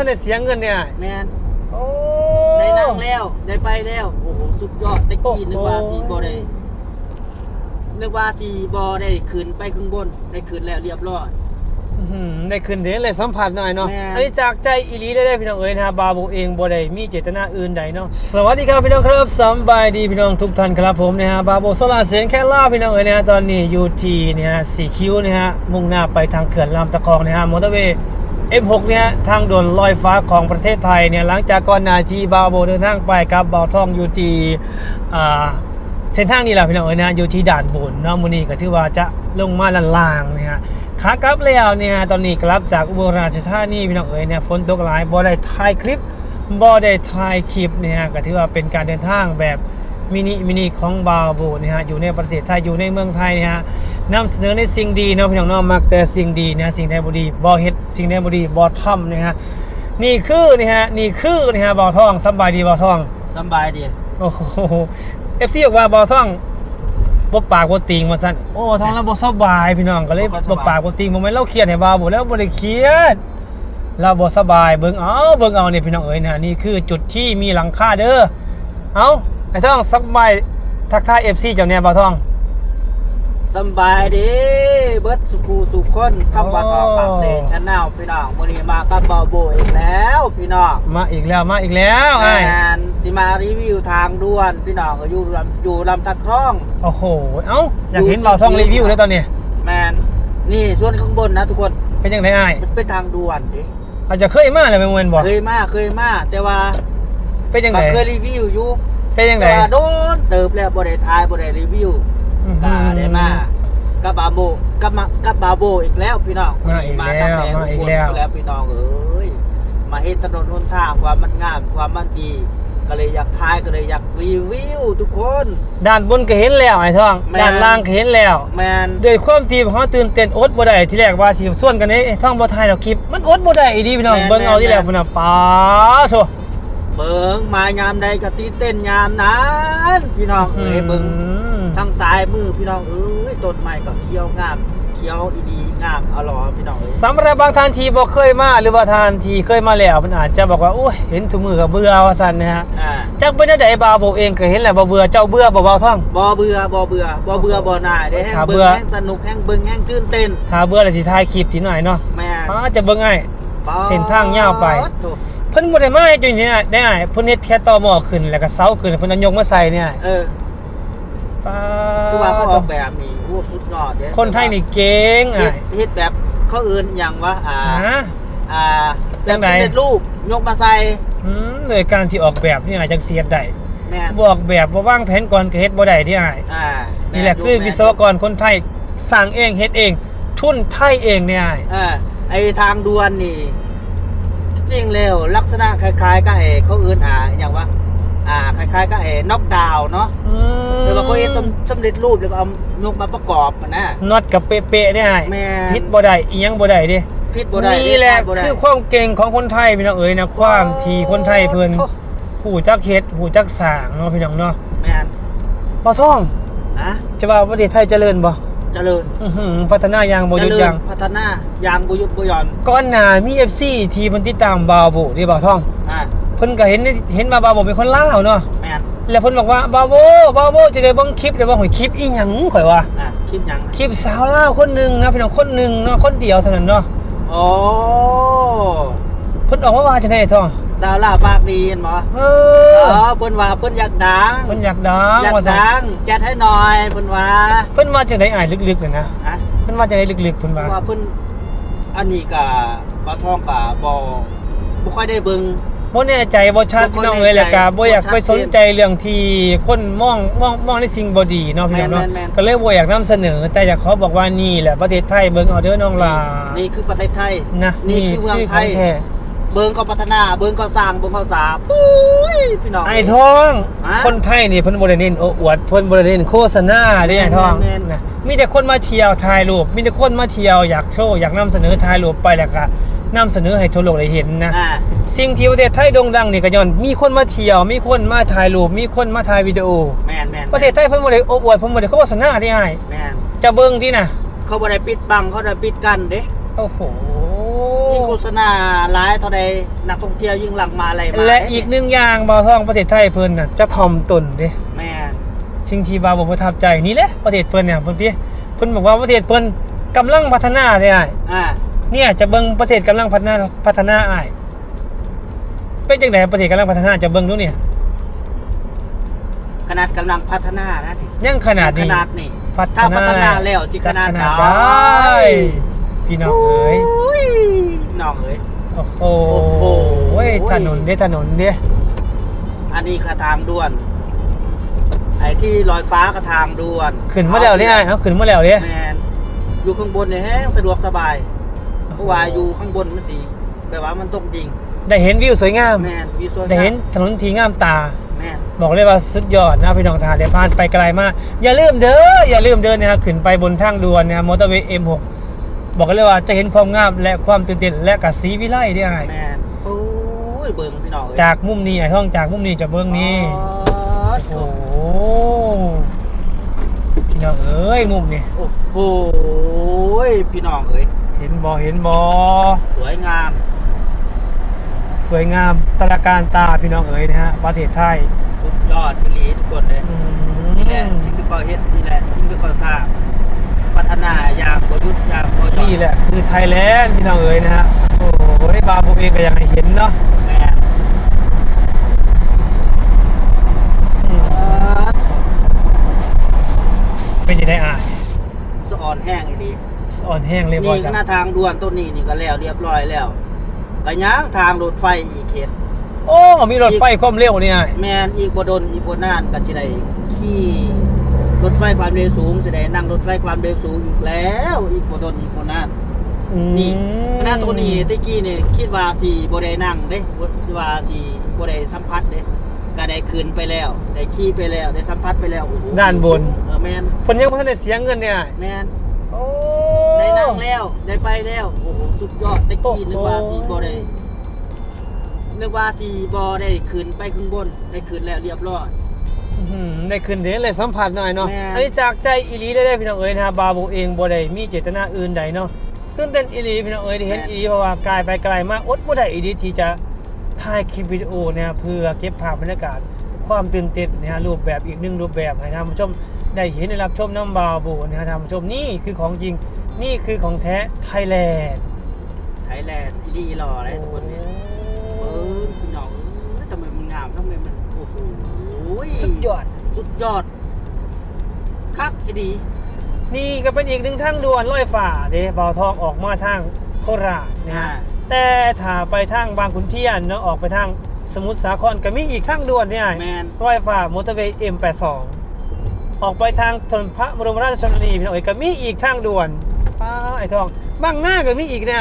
ทันได้เสียเงินเนี่ยแมนโอ้ได้นั่งแล้ว ได้ไปแล้ว โอ้โห สุดยอดตะกี้โอ้โหนึกว่าสีบอได้นึกว่าสีบอได้ขึ้นไปข้างบน ได้ขึ้นแล้วเรียบร้อยอื้อหือได้ขึ้นเด้เลยสัมผัสหน่อยเนาะแม่อันนี้จากใจอีหลีได้ได้พี่น้องเอ๋ยนะฮะบาบูเองบ่ได้มีเจตนาอื่นใดเนาะ สวัสดีครับพี่น้องครับสำบายดีพี่น้องทุกท่านครับผมนะฮะบาบูโซลาร์เสียงแค่ล่าพี่น้องเอ๋ยนะฮะตอนนี้อยู่ที่เนี่ยฮะสีคิ้วนะฮะมุ่งหน้าไปทางเขื่อนลำตะคองนะฮะมอเตอร์เวย์ M6 เนี่ยทางด่วนลอยฟ้าของประเทศไทยเนี่ยหลังจากก่อนหน้าที่บาโบเดินทางไปกับบ่าวทองอยู่ที่เส้นทางนี้แหละพี่น้องเอ๋ยนะอยู่ที่ด่านบุญเนาะมื้อนี้ก็ถือว่าจะลงมาลันลางๆนะฮะขากลับแล้วเนี่ยตอนนี้กลับจากอุบลราชธานีพี่น้องเอ๋ยเนี่ยฝนตกหลายบ่ได้ถ่ายคลิปบ่ได้ถ่ายคลิปเนี่ยก็ถือว่าเป็นการเดินทางแบบ มินิมินิของบาโบนะฮะอยู่ในประเทศไทยอยู่ในเมืองไทยเนี่ยฮะนำเสนอในสิ่งดีเนาะพี่น้องเนาะมักแต่สิ่งดีนะสิ่งใดบ่ดีบ่เฮ็ดสิ่งใดบ่ดีบ่ทำนะฮะนี่คือนี่ฮะนี่คือนี่ฮะบ่าวทองสำบายดีบ่าวทองสำบายดีโอ้โห FC บอกว่าบ่าวทองบ่ปากบ่ติงว่าซั่นโอ้บ่าวทองแล้วบ่สบายพี่น้องก็เลยบ่ปากบ่ติงบ่แม่นเราเครียดให้บ่าวบ่แล้วบ่ได้เครียดเราบ่สบายเบิ่งเอาเบิ่งเอานี่พี่น้องเอ้ยนะนี่คือจุดที่มีหลังคาเด้อเอา ไอ้ทองสบายทักทาย FC เจ้าเนี่ยบ่าวทอง สำบายดีเบิร์ดสุขูสุขคนคำว่าทองปากเซชแนลพี่น้องวันนี้มากับบาโบอีกแล้วพี่น้องมาอีกแล้วมาอีกแล้วไอ้แมนสิมารีวิวทางด่วนพี่น้องก็อยู่ลำอยู่ลำตะคร่องโอ้โหเอ้าอยากเห็นเบาทองรีวิวเลยตอนนี้แมนนี่ส่วนข้างบนนะทุกคนเป็นยังไงอ้ายมันเป็นทางด่วนดิอาจจะเคยมาเลยเป็นเวนบอกเคยมาเคยมาแต่ว่าเป็นยังไงก็เคยรีวิวอยู่ เป็นยังไงแต่ว่าโดนเติบแล้วบ่ได้ทายบ่ได้รีวิวอื้อหืก็อได้มากับบาโบกับมากับบาโบอีกแล้วพี่น้องมาอีกแล้วตั้งต่มาอีกแล้วอุบแล้วพี่น้องเอ้ยมาเห็นถนนหนทางความมันงามความมันดี ก็เลยอยากทายก็เลยอยากรีวิวทุกคน ด้านบนก็เห็นแล้วไอ้ทอง แม่ด้านล่างก็เห็นแล้ว แมน ด้วยความที่เขาตื่นเต้นอดบ่ได้ที่แรกว่าสิส่วนกันเอ้ท่องบ่ทายดอกคลิป มันอดบ่ได้อีดีพี่น้องเบิ่งเอาที่แรกพุ่นน่ะป๊าโธ่ เบิ่งมายามใดก็ตีเต้นยามนั้นพี่น้องเอ้ยเบิ่งมทางซ้ายมือพี่น้องเอ้ยต้นไม้ก็เขียวงามเขียวอีดีงามอร่อยพี่น้องเอ้ยสำหรับบางท่านที่บ่เคยมาหรือว่าท่านที่เคยมาแล้วมันอาจจะบอกว่าโอ้ยเห็นทุกมือก็เบื่อว่าซั่นนะฮะอ่าจักเป็นจังไดบ่าวผมเองก็เห็นแหละบ่เบื่อเจ้าเบื่อบ่บ่าวท่องบ่เบื่อบ่เบื่อบ่เบื่อบ่หน่ายได้แห้งถ้าเบื่เบิ่งอแห้งสนุกแห้งเบิ่งแห้งตื่นเต้นถ้าเบื่อแล้วสิถ่ายคลิปที่หน่อยเนาะแม่นอ๋อจะเบิ่งอ้ายเส้นทางยาวไปป๊ดโถ่ เพิ่นบ่ได้มาให้จุนี่ได้อ้ายเพิ่นเฮ็ดแค่ต่อหม้อขึ้นแล้วก็เสาขึ้นเพิ่นเอายกมาใส่เนี่ยเออป๊าตัวว่าเขาออกแบบนี่โอ้สุดยอดเด้คนไทยนี่เก่งเฮ็อ้าดยเฮ็ดแบบเขาเอิ้นหยังวะอ่าฮะอ่าจังใดแบบสำเร็จรูปยกมาใส่อืมโดยการที่ออกแบบนี่อาจจังเสียดได้แม่นบ่ออกแบบบ่วางแผนก่อนก็เฮ็ดบ่ได้ที่อ้ายอ่านี่นี่แหละคือวิศวกรคนไทยสร้างเองเฮ็ดเองทุนไทยเองเนี่ยอ้ายอ่าไอทางด่วนนี่ จริงแล้วลักษณะคล้ายๆกับไอ้เขาเอิ้นอ่าหยังวะอ่าคล้ายๆกับไอ้น็อกดาวน์เนาะอืมหรือว่าเขาเฮ็ดสำสำเร็จรูปแล้วก็เอายกมาประกอบมันนะน็อตกับเป๊ะๆเนี่ยอ้ายแม่นผิดบ่ได้อีหยังบ่ได้เด้ผิดบ่ได้นี่แหละบ่ได้คือความเก่งของคนไทยพี่น้องเอ๋ยนะความที่คนไทยเพิ่นโอ้หูจักเฮ็ดหูจักสร้างเนาะพี่น้องเนาะแม่นบ่ท่องนะจะว่าประเทศไทยเจริญบ่ เจริญอื้อหือพัฒนาอย่างบ่หเจยุดริญยั้งพัฒนาอย่างบ่หยุดบ่หย่อนก่อนหน้ามี FC ที่เพิ่นติดตามบาวโบที่บ่าวท่อง อ่าเพิ่นก็เห็นเห็นว่าบาวโบเป็นคนลาวเนาะแม่นแล้วเพิ่นบอกว่าบาวโบบาวโบจะได้เบิ่งคลิปได้บ่หอยคลิปอีหยังข่อยว่า อ่าคลิปหยังคลิปสาวลาวคนหนึงนะพี่น้องคนหนึงเนาะคนเดียวเท่านั้นเนาะ โอ้เพิ่นออกมาว่าจังได๋ท่องสาวลาวปากดีเห็นบ่เออ๋ออเพิ่นว่าเพิ่นอยากดังเพิ่นอยากดังอยากว่าซั่นดังจัดให้หน่อยเพิ่นว่าเพิ่นมาจากไหนอ่ายลึกๆน่ะนะฮะเพิ่นมาจากไหนลึกๆเพิ่นเพว่าราะว่าเพิ่นอันนี้ก็บ่ทองก็บ่บ่ค่อยได้เบิ่งบ่แน่ใจบ่ชัดบ่พี่น้องแน่ใจเอ้ยแล้วก็บ่อยากบ่ชัดไปสนใจเรื่องที่คนมองมองมองในสิ่งบ่ดีเนาะพี่น้องเนาะแม่นแม่นแม่นก็เลยบ่อยากนำเสนอ แต่อยากขอบอกว่านี่แหละประเทศไทยเบิ่งเอาเด้อน้องหลานี่คือประเทศไทยนะนี่คือเมืองไทย ขแท้เบิ่งก็พัฒนาเบิ่งก็สร้างเบิ่งก็สาปุ้ยพี่น้อง ไอ้ทอง ฮะคนไทยนี่เพิ่นบ่ได้เน้นโอ้อวดเพิ่นบ่ได้เน้นโฆษณาเด้ไอ้ทองแม่นๆ นะมีแต่คนมาเที่ยวถ่ายรูปมีแต่คนมาเที่ยวอยากโชว์อยากนำเสนอถ่ายรูปไปแล้วก็นำเสนอให้ทั่วโลกได้เห็นนะ อ่า สิ่งที่ประเทศไทยโด่งดังนี่ก็ย้อนมีคนมาเที่ยว มีคนมาถ่ายรูปมีคนมาถ่ายวิดีโอ แม่นแม่นประเทศไทยเพิ่นบ่ได้โอ้อวดเพิ่นบ่ได้โฆษณาได้อ้ายแม่นจะเบิ่งที่น่ะเขาบ่ได้ปิดบังเขาได้ปิดกันเด้โอ้โห ยิ่งโฆษณาร้ายเท่าใดนักท่องเที่ยวยิ่งหลั่งมาอะไรมาและอีกหนึ่งอย่างบาวทองประเทศไทยเพิ่นน่ะจะถ่อมตนเด้แม่นสิ่งที่บาวบ่ประทับใจนี่แหละประเทศเพิ่นเนี่ยเพิ่นพี่เพิ่นบอกว่าประเทศเพิ่นกำลังพัฒนาเด้อ้ายอ่าเนี่ยจะเบิ่งประเทศกำลังพัฒนาพัฒนาอ้ายเป็นจังไดประเทศกำลังพัฒนาจะเบิ่งดูเนี่ยขนาดกำลังพัฒนานะนี่ยังขนาดขนี้ นาดนี่พัฒถ้านาพัฒนาแล้วจิขนาดจะได้พี่น้องเอ้ยย น้องเอ้ย โอ้โหโอ้โหเว้ยถนนเด้ถนนเด้อันนี้คือทางด่วน ไอ้ที่ลอยฟ้าก็ทางด่วนขึ้นมาแล้วเนี่ยเขาขึ้นมาแล้วเนี่ยแมนอยู่ข้างบนเนี่ยแห้งสะดวกสบายเพราะว่าอยู่ข้างบนมันสีแบบว่ามันตกดิ่งได้เห็นวิวสวยงาม แมนวิวสวยงามได้เห็นถนนที่งามตา แมนบอกเลยว่าสุดยอดนะพี่น้องทหารเดี๋ยวผ่านไปไกลมาก อย่าลืมเด้ออย่าลืมเดินนะครับขึ้นไปบนทางด่วนนะครับมอเตอร์เวย์ M6 บอกเลยว่าจะเห็นความงามและความตื่นเต้นและกับสีวิไลได้ไงแมนโอ้ยเบิ่งพี่น้องเอ้ยจากมุมนี้ไอ้ท่องจากมุมนี้จะเบื้องนี้อ๋อโอ้โหพี่น้องเอ้ยมุมนี้โอ้โหพี่น้องเอ้ยเห็นบอเห็นบอสวยงาม สวยงามตระการตาพี่น้องเอ๋ยนะฮะประเทศไทยสุดยอดพี่ลีทุกคนเลยอืนี่แหละมสิ่งที่ก่อเฮ็ดนี่แหละสิ่งที่ก่อสร้าง พัฒนาอย่างประยุทธ์อย่างประยุทนี่ธ์แหละคือไทยแลนด์พี่น้องเอ๋ยนะฮะโอ้โหบาโบเองก็ยังให้เห็นเนาะแม่อืมเอ่อเป็นยังไงอะสะอ่อนแห้งอีดีอ่อนแห้งเลยบอนี่คจ้ะณะทางด่วนต้นนี้นี่ก็แล้วเรียบร้อยแล้วก็ย่างทางรถไฟอีกเขตโอ้ มีรถไฟความเร็วเนี่ยแมนอีกบ่ดนอีกบ่นานก็สิได้ขี่ รถไฟความเร็วสูงสิได้นั่งรถไฟความเร็วสูงอีกแล้ว อีกบ่ดนอีกบ่นานอืมนี่คณะตัวนี้ตะกี้นี่คิดว่าสิบ่ได้นั่งเด้บ่สิว่าสิบ่ได้สัมผัสเด้ก็ได้ขึ้นไปแล้ว ได้ขี่ไปแล้วได้สัมผัสไปแล้วโอ้โหด้านบนเออแมนคนยังไม่ทันได้เสียเงินเนี่ยแมนโอ้ได้นั่งแล้วได้ไปแล้วโอ้โหสุดยอดตะกี้นึกว่าสิบ่ได้นึกว่าสิบ่ได้ขึ้นไปข้างบนได้ขึ้นแล้วเรียบร้อยอื้อ หือได้ขึ้นเดี๋ยวเลยสัมผัสหน่อยเนาะแม่ อันนี้จากใจอีหลีได้ได้พี่น้องเอ๋ยนะฮะบาโบเองบ่ได้มีเจตนาอื่นใดเนาะตื่นเต้นอีหลีพี่น้องเอ๋ยได้เห็นอีหลีเพราะว่ากายไปไกลมากอดบ่ได้อีหลีที่จะถ่ายคลิปวิดีโอเนี่ยเพื่อเก็บภาพบรรยากาศความตื่นเต้นนะฮะรูปแบบอีกหนึ่งรูปแบบให้ท่านผู้ชมได้เห็นได้รับชมน้ำบาวโบนะฮะท่านผู้ชมนี่คือของจริงนี่คือของแท้ไทยแลนด์ ไทยแลนด์อีหลีอีหล่ออะไรทุกคนเนี่ย สุดยอด สุดยอด คักอีดี นี่ก็เป็นอีกหนึ่งทางด่วนลอยฝ่าเด้บาวทองออกมาทางโคราชนะอ่าฮะแต่ถ้าไปทางบางขุนเทียนเนาะออกไปทางสมุทรสาครก็มีอีกทางด่วนเนี่ยแมน ลอยฝ่ามอเตอร์เวย์ M82 ออกไปทางถนนพระบรมราชชนนีพี่น้องเอ๋ยก็มีอีกทางด่วนป้าไอ้ทองบางหน้าก็มีอีกเนี่ย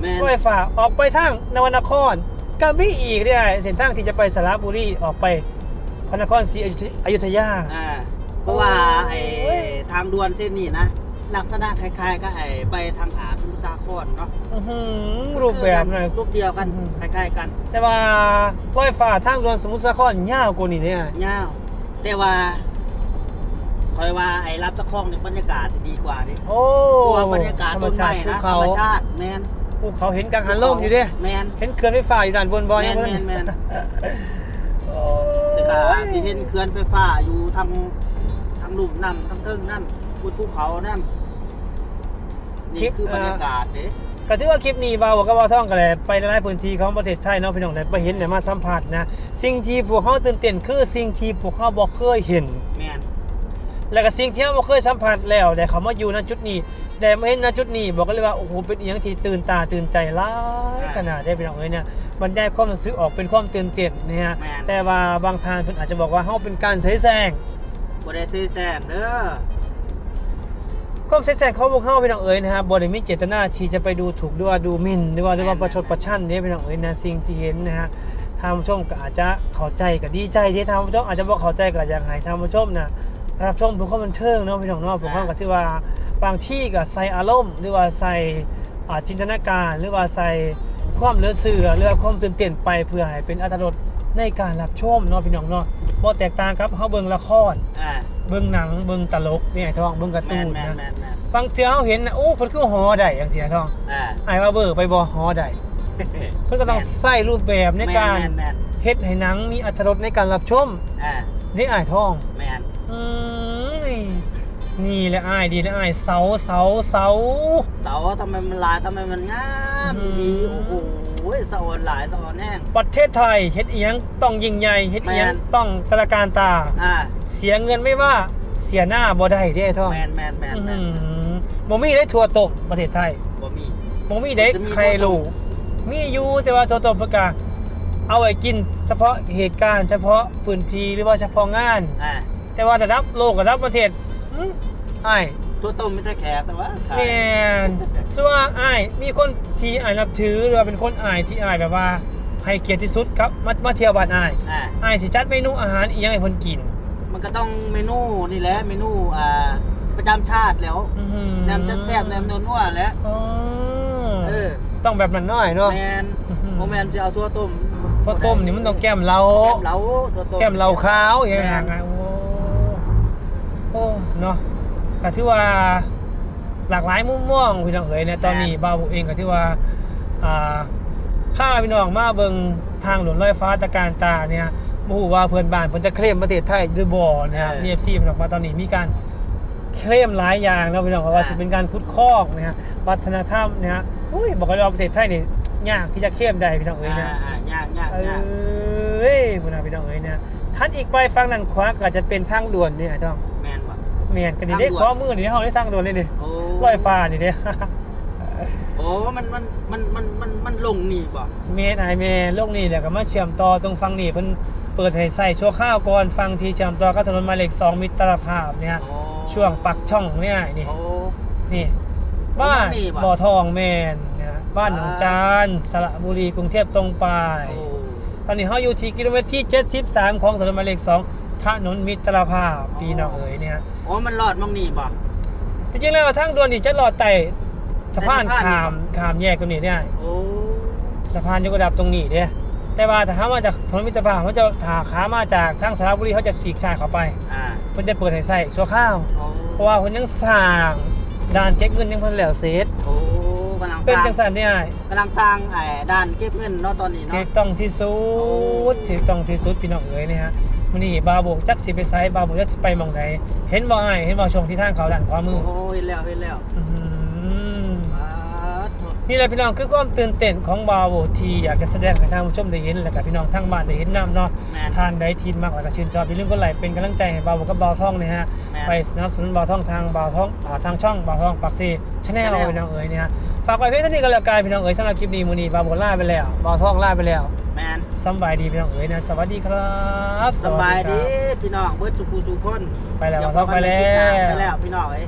แมนรอยฝ่าออกไปทางนวนครก็มีอีกเนี่ยเส้นทางที่จะไปสระบุรีออกไป พระนครศรีอยุธยา อ่าเพราะว่าไอ้โอ้ยทางด่วนเส้นนี้นะลักษณะคล้ายๆกับไอ้ไปทางอาสมุทรสาครเนาะอื้อหือรูปแบบนะรูปเดียวกันอืมคล้ายๆกัน แต่ว่ารอยฝ่าทางด่วนสมุทรสาครยาวกว่านี้เนี่ยยาวแต่ว่าคอยว่าไอ้รับตะคองในบรรยากาศจะดีกว่าดิโอ้ตัวบรรยากาศธรรมต้นชาไม้ติภูนะธรเขารมชาติแมนภูเขาเห็นกลางหันลมอยู่เด้แมนเห็นเขื่อนไฟฟ้าอยู่ด้านบนบ่อแมยังนบ่แมนแมนโอ้แล้ว ก็ยสิเห็นเขื่อนไฟฟ้าอยู่ทางทางลุ่มน้ำทางเทิงน้ำบนภูเขาน้ำนี่คือบรรยากาศเด้ก็ถือว่าคลิปนี้บ่าวกับบ่าวท่องกันแหละไปหลายๆพื้นที่ของประเทศไทยเนาะพี่น้องได้ไปเห็นได้มาสัมผัสนะ สิ่งที่พวกเขาตื่นเต้นคือสิ่งที่พวกเขาบ่เคยเห็น แมนแล้วก็สิ่งที่เราบ่เคยสัมผัสแล้วได้เขามาอยู่ณจุดนี้ได้มาเห็นณจุดนี้ บอกกันเลยว่าโอ้โหเป็นอีหยังที่ตื่นตาตื่นใจหลายขนาดได้พี่น้องเอ้ยเนี่ยบรรยายความรู้สึกออกเป็นความตื่นเต้นนะฮะแม่นแต่ว่าบางทางเพิ่นอาจจะบอกว่าเฮาเป็นการเสแสร้งบ่ได้ซื้อแซงเด้อความเสแสร้งของพวกเฮาพี่น้องเอ๋ยนะฮะบ่ได้มีเจตนาที่จะไปดูถูกหรือว่าดูหมิ่นหรือว่าหรือว่าประชดประชันเนี่ยพี่น้องเอ๋ยนะสิ่งที่เห็นนะฮะทางผู้ชมก็อาจจะเข้าใจก็ดีใจที่ทางผู้ชมอาจจะบ่เข้าใจก็อยากให้ทางผู้ชมนะ รับชมเพื่อความบันเทิงเนาะพี่น้องเนาะพวกเฮาก็ถือว่าบางที่ก็ใส่อารมณ์หรือว่าใส่อ่าจินตนาการ หรือว่าใส่ความเหลือเสือหรือว่าความตื่นเต้นไปเพื่อให้เป็นอรรถรสในการรับชมเนาะพี่น้องเนาะบ่แตกต่างครับเฮาเบิ่งละครอ่าเบิ่งหนังเบิ่งตลกนี่ไอ้ท้องเบิ่งการ์แมตูนนแมนแมนะนแมนบางเทื่อเฮาเห็นนะโอ้เพิ่นคือหอได้จังซี่ไอ้ท้องอ่าไอ้ว่าเบอร์ไปบ่หอได้เพิ่นก็ต้องใส่รูปแบบในการแมนแมนเฮ็ดให้หนังมีอรรถรสในการรับชมอ่านี่อ้ายท้องแมน อืมนี่นี่แหละอ้ายดีนะอ้ายเสาเสาเสา เสาทำไมมันลายทำไมมันงามอืม ดีโอ้โหเสาอ่อนหลายเสาอ่อนแห้ง ประเทศไทยเฮ็ดอีหยังต้องยิ่งใหญ่เฮ็ดอีหยังแม่น ต้องตระการตา อ่าเสียเงินไม่ว่าเสียหน้าบ่ได้เด้ท้องแมนแมนแมนแมนบ่มีได้ทัวร์ตกประเทศไทยบ่มี บ่มีได้จะมี ใครรู้มีอยู่แต่ว่าทัวร์ตกเพิ่นก็เอาไว้กิน เฉพาะเหตุการณ์เฉพาะพื้นที่หรือว่าเฉพาะงาน อ่า แต่ว่าระดับโลกระดับประเทศอื้ออ้ายตัวต้มไม่ใช่แขกแต่ว่าขายแม่นส่วนว่าอ้ายมีคนที่อ้ายนับถือหรือว่าเป็นคนอ้ายที่อ้ายแบบว่าให้เกียรติที่สุดครับมามาเที่ยวบ้านอ้ายอ่าอ้ายสิจัดเมนูอาหารอีหยังให้เพิ่นกิน มันก็ต้องเมนูนี่แหละเมนูอ่าประจำชาติแล้วอื้อหือแหนมแซ่บๆแหนมนัวๆแล้วอ๋อเออต้องแบบนั้นหน่อยเนาะแมนอื้อหือโมแมนจะเอาทั่วต้มข้าวต้มนี่มันต้องแก้มเราแก้มเหลาทั่วต้มแก้มเราขาวอย่างแม่เงี้ยนไง โอ้โอ้เนาะก็ถือว่าหลากหลายมุมมองพี่น้องเอ๋ยเนี่ยตอนนี้บ่าวเองก็ถือว่าอ่าถ้าพี่น้องมาเบิ่งทางหลวงลอยฟ้าตะการตาเนี่ยบ่ฮู้ว่าเพื่อนบ้านเพิ่นจะเคลมประเทศไทยหรือบ่นะฮะมี FC พี่น้องว่าตอนนี้มีการเคลมหลายอย่างแล้วพี่น้องว่าสิเป็นการขุดคอกนะฮะวัฒนธรรมนะฮะอุ้ยบอกเลยว่าประเทศไทยนี่ยากที่จะเคลมได้พี่น้องเอ๋ยอ่านะอ่าย่างย่างเอ้ย่างยบุญนาพี่น้องเอ้ยเนี่ยท่านอีกไปฟังนั่นขวาก็จะเป็นทางด่วนเนี่ยจ้องแมนว่ะ เมียนกันนี่ได้ทางด่วนข้อมือนี่เฮาได้ทางด่วนเลยนี่โอ้ลอยฟ้านี่เด้โอ้มันมันมันมันมันมันลงนี่บ่เมียนไอเมียนโลกนี้แหละก็มาเชื่อมต่อตรงฟังนี่เพิ่นเปิดให้ใส่ชั่วข้าวก่อนฟังที่เชื่อมต่อกับถนนหมายเลข2มิตรภาพเนี่ยโอ้ช่วงปักช่องเนี่ยนี่โอ้นี่ บ้านนี่บ่บ่อทองแม่นนะบ้านหนองจานสระบุรีกรุงเทพตรงไปโอ้ ตอนนี้เราอยู่ที่กิโลเมตรที่ 73 ของถนนหมายเลข2ถนนมิตรภาพพี่น้องเอ๋ยเนี่ยโอ้มันรอดมองนี่บ่จริงๆแล้วทางด่วนนี่จะลอดไต่สะพานไต่สะพานขามขามแยกตรงนี้ได้โอ้สะพานยกระดับตรงนี้เด้แต่ว่าถ้ามาจากถนนมิตรภาพเขาจะถาขามาจากทางสระบุรีเขาจะสีกซ้ายเข้าไปอ่าเพิ่นจะเปิดให้ใส่ชั่วข้าวโอ้เพราะว่าเพิ่นยังสร้างด่านเก็บเงินยังเพิ่นแล้วเสร็จโอ้กำลัง เป็นสร้างจังซั่นเนี่ยกำลังสร้างไอ้ด้านเก็บเงินเนาะตอนนี้ถูเนาะกต้องที่สุดถูกต้องที่สุดพี่น้องเอ๋ยนี่ฮะมื้อนี้บาวโบกจักสิไปไสบาวโบกจักสิไปหม่องใดเห็นบ่อ้ายเห็นบ่ช่วงที่ทางเขาด้านขวามือโอ้เห็นแล้วเห็นแล้วอื้อหืออ่าโถ่นี่แหละพี่น้องคือความตื่นเต้นของบาวโบที่อยากจะแสดงให้ท่านผู้ชมได้เห็นและกับพี่น้องทั้งบ้านได้เห็นนํเนาะแมนทานใดทีมมากแล้วก็ชื่นชอบอย่าลืมกดไลค์เป็นกำลังใจให้บาวโบกับบาวท่องนะฮะแม่นไปสนับสนุนบาวท่องทางบาวท่องอ่าทางช่องบาวท่องปักที่ ชแนล Channel พี่น้องเอ๋ยเนี่ยฮะฝากไว้เพียงเท่านี้ก็แล้วกันพี่น้องเอ๋ยสำหรับคลิปนี้มื้อนี้บาวโบล่าไปแล้วบาวท่องล่าไปแล้วแมนสำบายดีพี่น้องเอ๋ยนะสวัสดีครับสบายดีครับพี่น้องเบิดสุขุสุขคนไปแล้วเดี๋ยครับไปแล้วไปแล้วพี่น้องเอ้ย